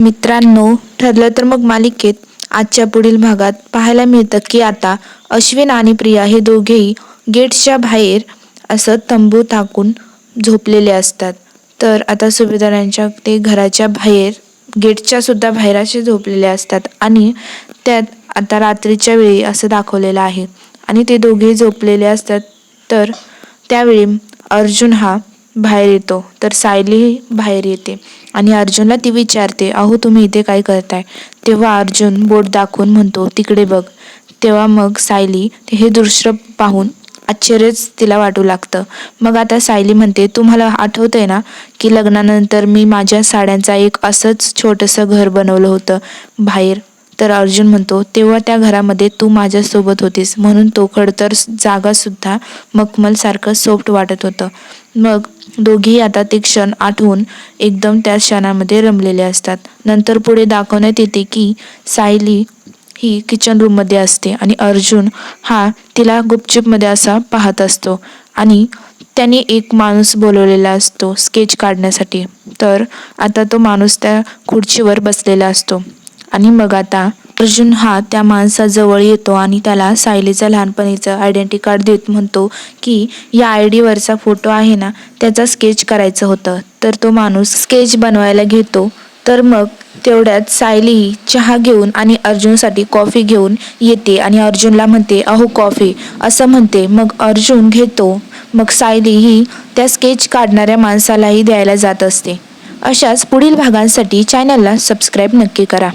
मित्रांनो ठरलं तर मग मालिकेत आजच्या पुढील भागात पाहायला मिळतं की आता अश्विन आणि प्रिया हे दोघेही गेट्सच्या बाहेर असं तंबू टाकून झोपलेले असतात. तर आता सुभेदारांच्या ते घराच्या बाहेर गेटच्या सुद्धा बाहेर असे झोपलेले असतात आणि त्यात आता रात्रीच्या वेळी असं दाखवलेलं आहे. आणि ते दोघे झोपलेले असतात. तर त्यावेळी अर्जुन हा बाहेर येतो तर सायली बाहेर येते आणि अर्जुनला ती विचारते अहो तुम्ही इथे काय करताय? तेव्हा अर्जुन बोट दाखवून म्हणतो तिकडे बघ. तेव्हा मग सायली हे दृश्य पाहून आश्चर्यच तिला वाटू लागतं. मग आता सायली म्हणते तुम्हाला आठवतंय ना की लग्नानंतर मी माझ्या साड्यांचा एक असंच छोटंसं घर बनवलं होतं बाहेर? तर अर्जुन म्हणतो तेव्हा त्या घरामध्ये तू माझ्यासोबत होतीस म्हणून तो खडतर जागासुद्धा मखमलसारखं सोफ्ट वाटत होतं. मग दोघी आता ते क्षण आठवून एकदम त्या क्षणामध्ये रमलेले असतात. नंतर पुढे दाखवण्यात येते की सायली ही किचन रूममध्ये असते आणि अर्जुन हा तिला गुपचूपमध्ये असा पाहत असतो आणि त्याने एक माणूस बोलवलेला असतो स्केच काढण्यासाठी. तर आता तो माणूस त्या खुर्चीवर बसलेला असतो. आणि मग आता अर्जुन हा त्या माणसाजवळ येतो आणि त्याला सायलीचा लहानपणीचं आयडेंटी कार्ड देत म्हणतो की या आय डीवरचा फोटो आहे ना त्याचा स्केच करायचं होतं. तर तो माणूस स्केच बनवायला घेतो. तर मग तेवढ्यात सायलीही चहा घेऊन आणि अर्जुनसाठी कॉफी घेऊन येते आणि अर्जुनला म्हणते अहो कॉफी असं म्हणते. मग अर्जुन घेतो. मग सायली ही त्या स्केच काढणाऱ्या माणसालाही द्यायला जात असते. अशाच पुढील भागांसाठी चॅनलला सबस्क्राईब नक्की करा.